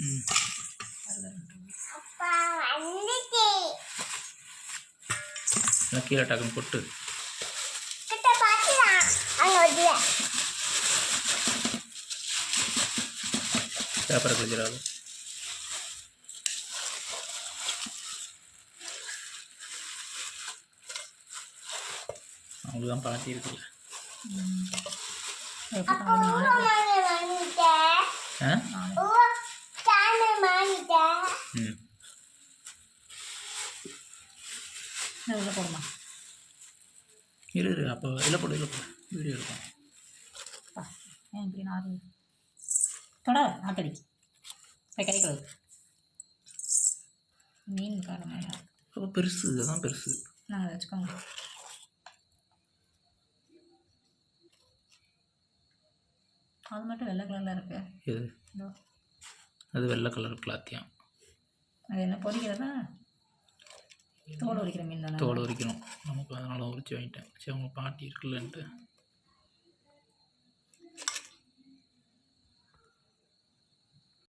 ம். வந்துச்சு நான் கீழே டக்குன்னு கிட்ட பேப்பரை கிழிச்சிடாது அவங்களுக்கு தான் இருக்குல்ல அப்போ ஊரமான வாங்கிட்டேன் ஆ ஊ சாமி வாங்கிட்டேன் ம் உள்ள போடுமா இரு இரு. அப்போ இல்லை போடு இல்லை போடு. வீடியோ இருக்கும் ஏன் இப்படி நாடு தொட ஆட்டடி போய் கை கழுவு மீன் காரமாக அப்போ பெருசு அதுதான் பெருசு. நான் அதை வச்சுக்கோங்க. அது மட்டும் வெள்ளை கலரில் இருக்கு. இது. அது வெள்ளை கலர் கிளாத்தியம் அது என்ன பொரிக்கிறதா? தோல் உரிக்கிற மீன் தானே? தோல் உரிக்கணும். நமக்கு அதனால் உரிச்சு வாங்கிட்டேன். சரி அவங்க பாட்டி இருக்குல்லன்ட்டு.